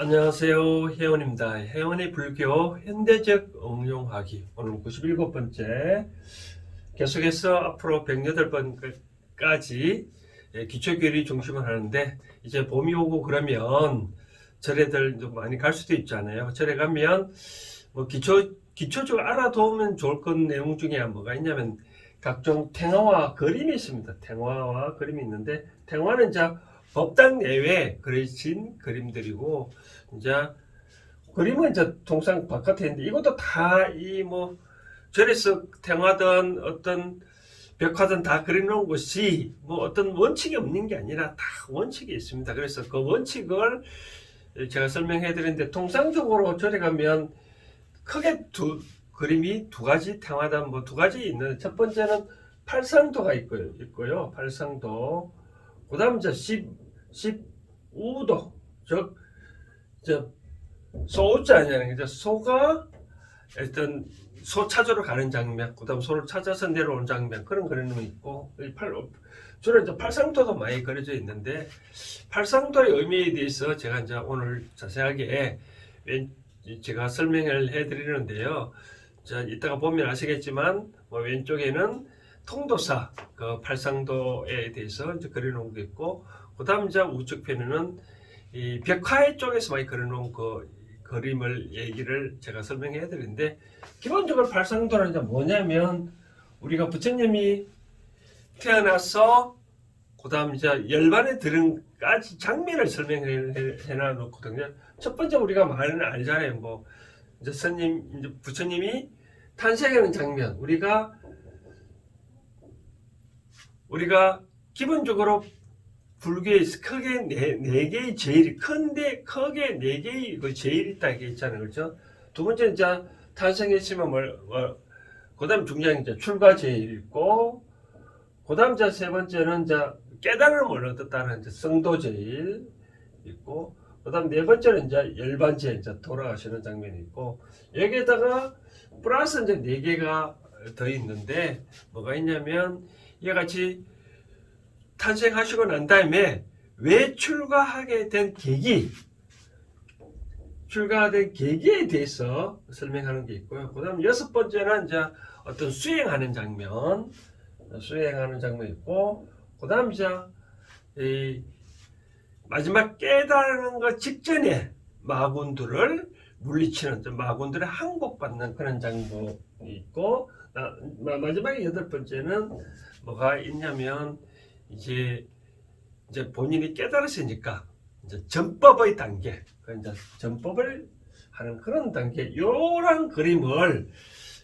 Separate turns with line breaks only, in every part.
안녕하세요. 혜원입니다. 혜원의 불교 현대적 응용하기 오늘 97번째 계속해서 앞으로 108번까지 기초교리 중심을 하는데 이제 봄이 오고 그러면 절에들 좀 많이 갈 수도 있잖아요. 절에 가면 뭐 기초 기초적으로 알아두면 좋을 건 내용 중에 뭐가 있냐면 각종 탱화와 그림이 있습니다. 탱화와 그림이 있는데 탱화는 이제 법당 내외 그려진 그림들이고 이제 그림은 이제 통상 바깥에 있는데 이것도 다 이 뭐 절에서 탱화든 어떤 벽화든 다 그려놓은 것이 뭐 어떤 원칙이 없는 게 아니라 다 원칙이 있습니다. 그래서 그 원칙을 제가 설명해 드리는데 통상적으로 절에 가면 크게 두 그림이 두 가지 탱화단 뭐 두 가지 있는 첫 번째는 팔상도가 있고요. 있고요. 팔상도. 그다음 이제 10 15도. 즉 저 소자 아니라는 게 소가 일단 소 찾으러 가는 장면, 그다음 소를 찾아서 내려오는 장면 그런 그림이 있고 이 팔, 주로 이제 팔상도도 많이 그려져 있는데 팔상도의 의미에 대해서 제가 이제 오늘 자세하게 왼- 제가 설명을 해드리는데요. 자 이따가 보면 아시겠지만 뭐 왼쪽에는 통도사 그 팔상도에 대해서 이제 그려놓은 게 있고 그다음 이제 우측 편에는 이 벽화의 쪽에서 많이 그려놓은 그 그림을 얘기를 제가 설명해 드리는데 기본적으로 팔상도는 이제 뭐냐면 우리가 부처님이 태어나서 그 다음 이제 열반에 들은까지 장면을 설명해 해놔 놓거든요. 첫 번째 우리가 많이는 알잖아요. 뭐 이제 스님 이제 부처님이 탄생하는 장면 우리가 우리가 기본적으로 불교에 크게 네, 네 개의 제일이 큰데 크게 네 개의 그 제일이 이게 있잖아요. 그렇죠? 두 번째 이제 탄생했으면 뭘, 뭐, 그다음 중요한 이제 출가 제일 있고 그다음 이제 세 번째는 이제 깨달음을 얻었다는 이제 성도 제일 있고 그다음 네 번째는 이제 열반제 이제 돌아가시는 장면이 있고 여기에다가 플러스 이제 네 개가 더 있는데 뭐가 있냐면 이와 같이 탄생하시고 난 다음에 왜 출가하게 된 계기, 출가된 계기에 대해서 설명하는 게 있고요. 그 다음 여섯 번째는 이제 어떤 수행하는 장면, 수행하는 장면이 있고, 그 다음 이제 이 마지막 깨달는 것 직전에 마군들을 물리치는, 좀 마군들의 항복받는 그런 장면이 있고, 나- 마- 마지막에 여덟 번째는 뭐가 있냐면, 이제 이제 본인이 깨달으시니까 이제 전법의 단계, 그 이제 전법을 하는 그런 단계, 요런 그림을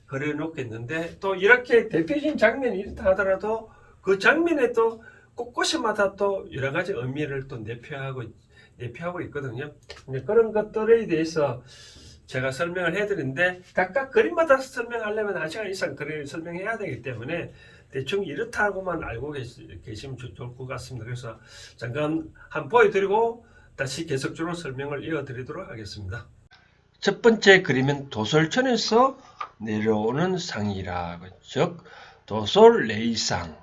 그려놓겠는데 또 이렇게 대표적인 장면이 이렇다 하더라도 그 장면에 또 곳곳마다 또 여러 가지 의미를 또 내표하고 내표하고 있거든요. 그런 것들에 대해서 제가 설명을 해드리는데 각각 그림마다 설명하려면 한 시간 이상 그림 설명해야 되기 때문에 대충 이렇다고만 알고 계시, 좋- 좋을 것 같습니다. 그래서 잠깐 한 보여드리고 다시 계속적으로 설명을 이어드리도록 하겠습니다. 첫 번째 그림은 도솔천에서 내려오는 상이라, 즉 도솔 레이상.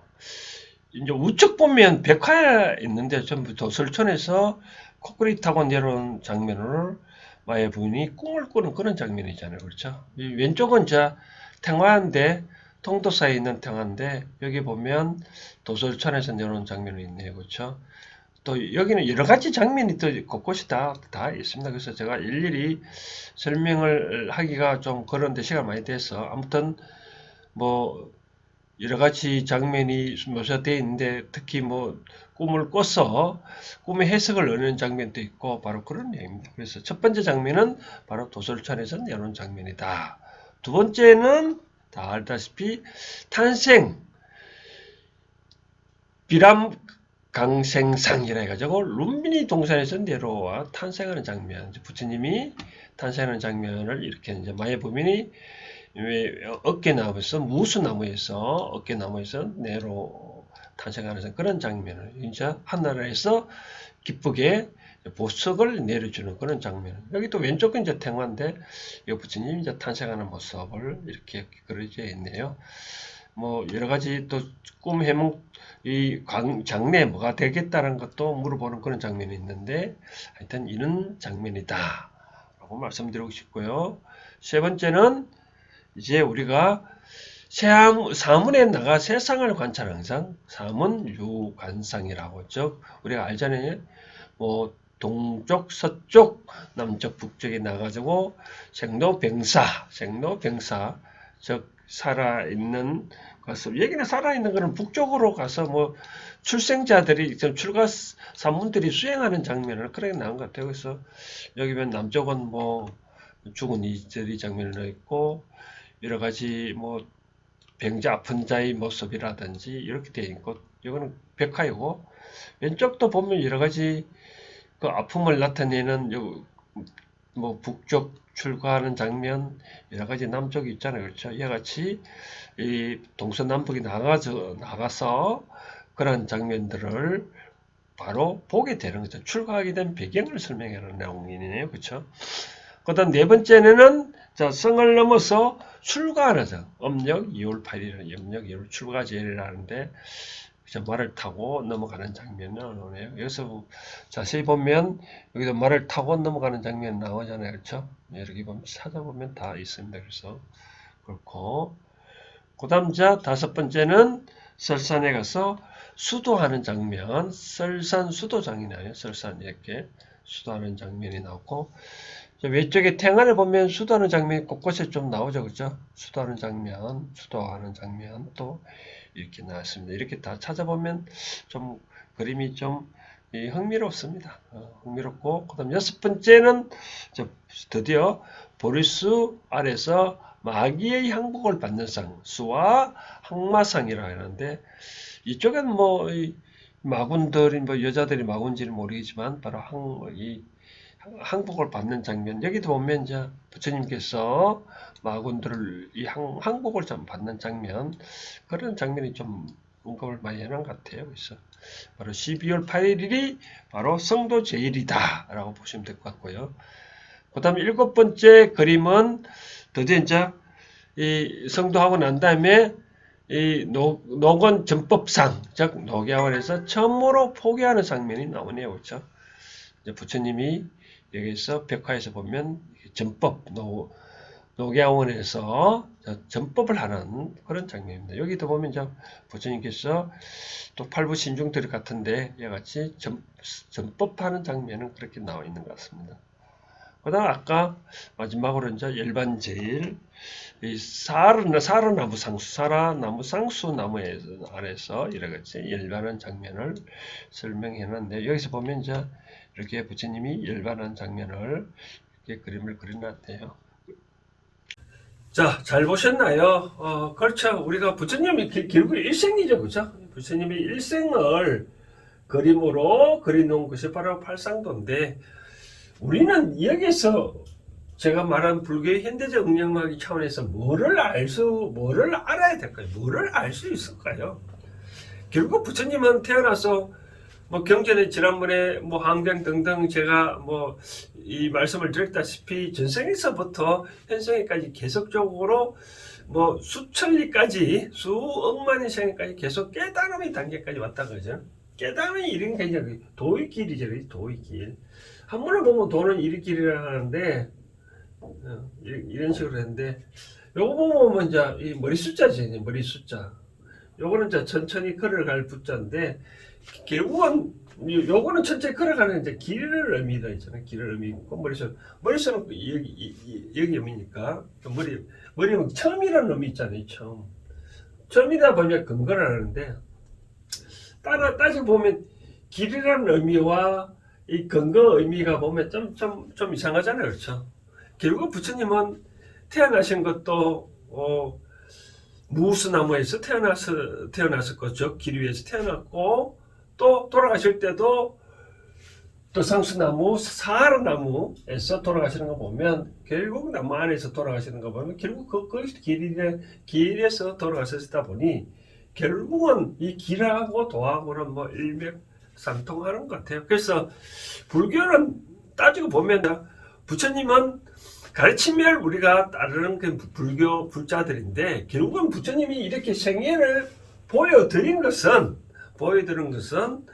이제 우측 보면 백화 있는데 전부 도솔천에서 코끼리 타고 내려온 장면을 마의 부인이 꿈을 꾸는 그런 장면이잖아요. 그렇죠? 이 왼쪽은 자 탱화인데 통도사에 있는 탱화인데 여기 보면 도솔천에서 내려온 장면이 있네요. 그렇죠? 또 여기는 여러 가지 장면이 또 곳곳이 다, 다 있습니다. 그래서 제가 일일이 설명을 하기가 좀 그런데 시간 많이 돼서 아무튼 뭐 여러 가지 장면이 묘사되어 있는데 특히 뭐 꿈을 꿔서 꿈의 해석을 얻는 장면도 있고 바로 그런 내용입니다. 그래서 첫 번째 장면은 바로 도솔천에서 내려온 장면이다. 두 번째는 다 알다시피 탄생 비람 강생상이라 해가지고 룸비니 동산에서 내려와 탄생하는 장면. 부처님이 탄생하는 장면을 이렇게 이제 부민이 왜 어깨나무에서 무수나무에서 어깨나무에서 내로 탄생하는 그런 장면을 이제 하늘에서 기쁘게 보석을 내려주는 그런 장면. 여기 또 왼쪽은 이제 탱화인데 이 부처님이 이제 탄생하는 모습을 이렇게 그려져 있네요. 뭐 여러 가지 또 꿈 해몽 이 광- 장래 뭐가 되겠다는 것도 물어보는 그런 장면이 있는데 하여튼 이런 장면이다 라고 말씀드리고 싶고요. 세 번째는 이제 우리가 세암, 사문에 나가 세상을 관찰 항상 사문 유관상이라고 즉 우리가 알잖아요. 뭐 동쪽, 서쪽, 남쪽, 북쪽에 나가지고 생로병사, 생로병사 즉 살아 있는 것을 여기는 살아 있는 거는 북쪽으로 가서 뭐 출생자들이 좀 출가 산문들이 수행하는 장면을 그렇게 나온 것 같아요. 그래서 여기 보면 남쪽은 뭐 죽은 이들이 장면이 나 있고 여러 가지 뭐 병자 아픈 자의 모습이라든지 이렇게 되어 있고 이거는 백화이고 왼쪽도 보면 여러 가지 그 아픔을 나타내는 요, 뭐 북쪽 출가하는 장면 여러 가지 남쪽이 있잖아요. 그렇죠? 이와 같이 이 동서남북이 나가서 나가서 그런 장면들을 바로 보게 되는 거죠. 출가하게 된 배경을 설명하는 내용이네요. 그렇죠? 그다음 네 번째는 자 성을 넘어서 출가하는 장 음력 2월 8일 음력 2월 출가 제일이라는데 그죠? 말을 타고 넘어가는 장면이 나오네요. 여기서 뭐 자세히 보면 여기도 말을 타고 넘어가는 장면 나오잖아요. 그렇죠? 이렇게 보면 찾아보면 다 있습니다. 그래서 그렇고 그 다음 자 다섯 번째는 설산에 가서 수도하는 장면, 설산 수도장이 나요. 설산 이렇게 수도하는 장면이 나오고 저 왼쪽에 태안을 보면 수도하는 장면이 곳곳에 좀 나오죠. 그죠? 수도하는 장면, 수도하는 장면 또 이렇게 나왔습니다. 이렇게 다 찾아보면 좀 그림이 좀 이, 흥미롭습니다. 어, 흥미롭고 그다음 여섯 번째는 저 드디어 보리수 아래서 마귀의 항복을 받는 상, 수와 항마상이라고 하는데 이쪽엔 뭐 이, 마군들이 뭐 여자들이 마군지는 모르겠지만 바로 항, 이 항복을 받는 장면 여기도 보면 이제 부처님께서 마군들을 이 항, 항복을 좀 받는 장면 그런 장면이 좀 언급을 많이 해놓은 것 같아요. 그래서 바로 12월 8일이 바로 성도 제일이다 라고 보시면 될 것 같고요. 그 다음 일곱 번째 그림은 드디어 이제 이 성도하고 난 다음에 이 노, 노건 전법상 즉 노계원에서 처음으로 포기하는 장면이 나오네요. 그렇죠? 부처님이 여기서 백화에서 보면 전법 노 노계원에서 전법을 하는 그런 장면입니다. 여기도 보면 이제 부처님께서 또 팔부 신중들 같은데 이같이 전, 전법하는 장면은 그렇게 나와 있는 것 같습니다. 그다음 아까 마지막으로 이제 일반 제일 이 사르 사르나무 상수 사라나무 상수 나무에 아래서 이렇게 일반한 장면을 설명해 놨는데 여기서 보면 이제 이렇게 부처님이 일반한 장면을 이렇게 그림을 그려놨대요. 자, 잘 보셨나요? 어, 그렇죠. 우리가 부처님이 기- 결국 일생이죠. 그죠? 부처님이 일생을 그림으로 그려놓은 것이 바로 팔상도인데, 우리는 여기서 제가 말한 불교의 현대적 응용학의 차원에서 뭐를 알 수, 뭐를 알아야 될까요? 뭐를 알 수 있을까요? 결국 부처님은 태어나서 뭐 경전에 지난번에 뭐 항병 등등 제가 뭐 이 말씀을 드렸다시피 전생에서부터 현생에까지 계속적으로 뭐 수천리까지 수억만의 생에까지 계속 깨달음의 단계까지 왔다 그죠? 깨달음이 이런 게 이제 도의 길이죠? 도의 길. 한문을 보면 도는 이리 길이라 하는데 어, 이- 이런 식으로 했는데 요거 보면 이제 이 머리 숫자지, 머리 숫자. 요거는 이제 천천히 걸어갈 붙자인데 결국은 요- 요거는 천천히 걸어가는 이제 길을 의미다 있잖아요. 길을 의미 있고 머리속 머리속은 또 여기 여기 의미니까 그 머리 머리는 처음이라는 의미 있잖아요. 처음 처음이다 보니까 근거를 하는데 따라 따져 보면 길이라는 의미와 이 근거 의미가 보면 좀 좀 좀 이상하잖아요. 그렇죠? 결국 부처님은 태어나신 것도 어, 무수나무에서 태어나서 태어났을 거죠. 길 위에서 태어났고 또 돌아가실 때도 또 상수나무, 사하나무에서 돌아가시는 거 보면 결국 나무 안에서 돌아가시는 거 보면 결국 그, 그 길에 길에서 돌아가셨다 보니 결국은 이 길하고 도하고는 뭐 일맥상통하는 것 같아요. 그래서 불교는 따지고 보면 부처님은 가르침을 우리가 따르는 그 불교 불자들인데 결국은 부처님이 이렇게 생애를 보여드린 것은 보여드린 것은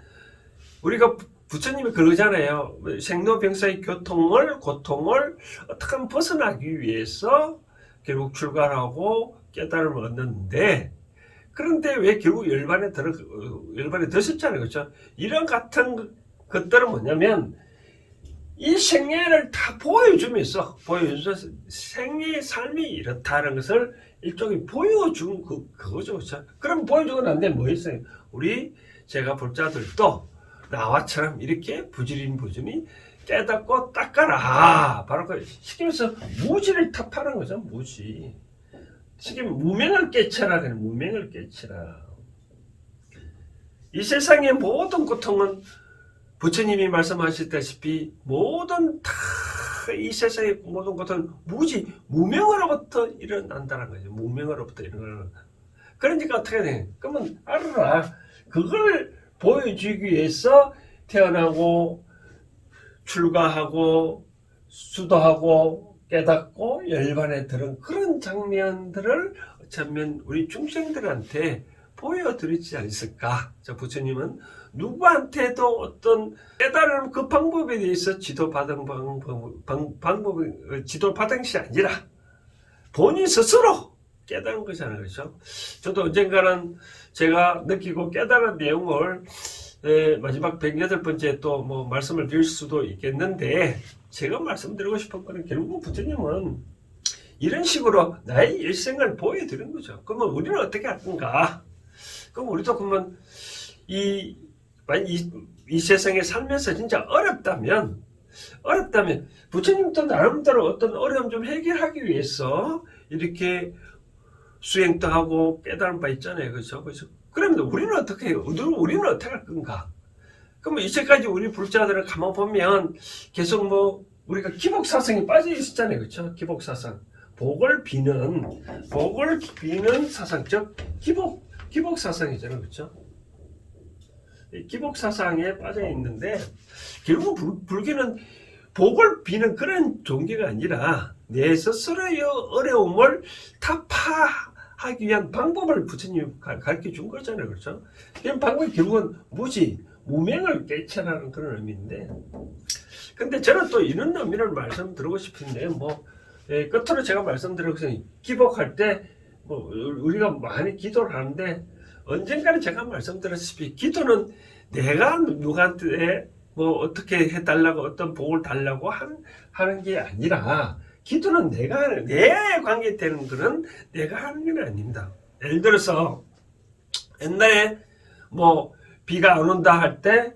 우리가 부- 부처님이 그러잖아요. 생로병사의 교통을 고통을 어떻게 벗어나기 위해서 결국 출가하고 깨달음을 얻는데 그런데 왜 결국 열반에 들어 열반에 드셨잖아요, 그렇죠? 이런 같은 것들은 뭐냐면 이 생애를 다 보여주면서 보여주면서 생애의 삶이 이렇다는 것을 일종의 보여준 그 그거죠? 그럼 보여주고 난 뒤에 뭐 있어요? 우리 제가 볼자들도 나와처럼 이렇게 부지런부지런히 깨닫고 닦아라. 바로 그 시키면서 무지를 탑하는 거죠, 무지. 지금 무명을 깨쳐라, 그래, 무명을 깨치라. 이 세상의 모든 고통은 부처님이 말씀하셨다시피 모든 다 이 세상의 모든 것은 무지 무명으로부터 일어난다는 거죠. 무명으로부터 일어나는. 그러니까 어떻게 돼? 그러면 알아라. 그걸 보여주기 위해서 태어나고 출가하고 수도하고 깨닫고 열반에 들은 그런 장면들을 어쩌면 우리 중생들한테 보여드리지 않았을까? 자, 부처님은 누구한테도 어떤 깨달은 그 방법에 대해서 지도받은 방법, 방, 방법, 지도받은 것이 아니라 본인 스스로 깨달은 거잖아요. 그렇죠? 저도 언젠가는 제가 느끼고 깨달은 내용을 에, 마지막 108번째 또 뭐 말씀을 드릴 수도 있겠는데 제가 말씀드리고 싶은 거는 결국 부처님은 이런 식으로 나의 일생을 보여드린 거죠. 그러면 우리는 어떻게 할 건가? 그럼 우리도 그러면 이, 만약 이, 이 세상에 살면서 진짜 어렵다면, 어렵다면, 부처님도 나름대로 어떤 어려움 좀 해결하기 위해서 이렇게 수행도 하고 깨달은 바 있잖아요. 그죠? 그죠? 그러면 우리는 어떻게 해요? 우리는, 어떻게 할 건가? 그러면 이제까지 우리 불자들을 가만 보면 계속 뭐, 우리가 기복사상에 빠져 있었잖아요. 그죠? 기복사상. 복을 비는, 복을 비는 사상, 즉, 기복, 기복 사상이잖아요, 그렇죠? 기복 사상에 빠져 있는데 결국 불, 불교는 복을 비는 그런 종교가 아니라 내 스스로의 어려움을 타파하기 위한 방법을 부처님이 가- 가르쳐 준 거잖아요, 그렇죠? 그 방법이 결국은 무지, 무명을 깨쳐라는 그런 의미인데, 근데 저는 또 이런 의미를 말씀드리고 싶은데, 뭐 예, 끝으로 제가 말씀드리고 기복할 때 뭐 우리가 많이 기도를 하는데 언젠가는 제가 말씀드렸다시피 기도는 내가 누구한테 뭐 어떻게 해달라고 어떤 복을 달라고 한, 하는 게 아니라 기도는 내가 내 관계되는 거는 내가 하는 게 아닙니다. 예를 들어서 옛날에 뭐 비가 안 온다 할 때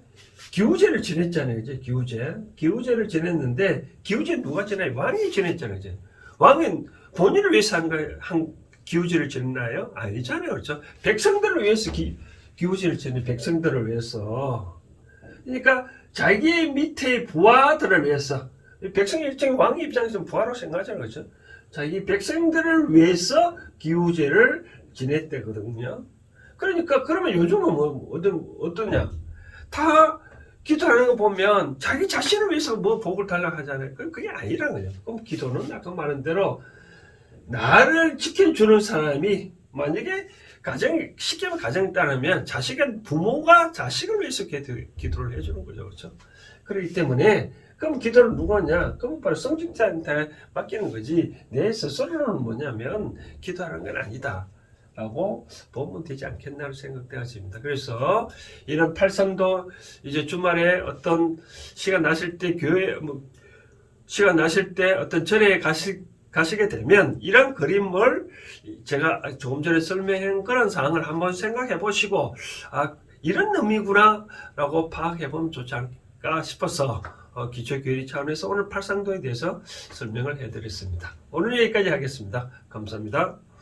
기우제를 지냈잖아요. 이제 기우제. 기우제를 지냈는데 기우제 누가 지나요? 왕이 지냈잖아요. 이제. 왕은 본인을 위해서 한, 거, 한 기우제를 지냈나요? 아니잖아요. 그렇죠? 백성들을 위해서 기, 기우제를 지내 백성들을 위해서. 그러니까 자기 밑에 부하들을 위해서 백성 일종의 왕 입장에서 부하로 생각하잖아요. 그렇죠? 자기 백성들을 위해서 기우제를 지냈대거든요. 그러니까 그러면 요즘은 뭐 어떤 어떠냐? 다 기도하는 거 보면 자기 자신을 위해서 뭐 복을 달라고 하잖아요. 그- 그게 아니란 거죠. 그럼 기도는 아까 말한 대로 나를 지켜주는 사람이 만약에 가정 쉽게 말하면 가정에 따르면 자식은 부모가 자식을 위해서 기도, 기도를 해주는 거죠, 그렇죠? 그렇기 때문에 그럼 기도를 누구냐? 그럼 바로 성직자한테 맡기는 거지. 내 스스로는 뭐냐면 기도하는 건 아니다. 라고 보면 되지 않겠나 생각되어집니다. 그래서 이런 팔성도 이제 주말에 어떤 시간 나실 때 교회 뭐 시간 나실 때 어떤 절에 가시, 가시게 되면 이런 그림을 제가 조금 전에 설명한 그런 사항을 한번 생각해 보시고 아 이런 의미구나 라고 파악해 보면 좋지 않을까 싶어서 어, 기초교리 차원에서 오늘 팔상도에 대해서 설명을 해드렸습니다. 오늘 여기까지 하겠습니다. 감사합니다.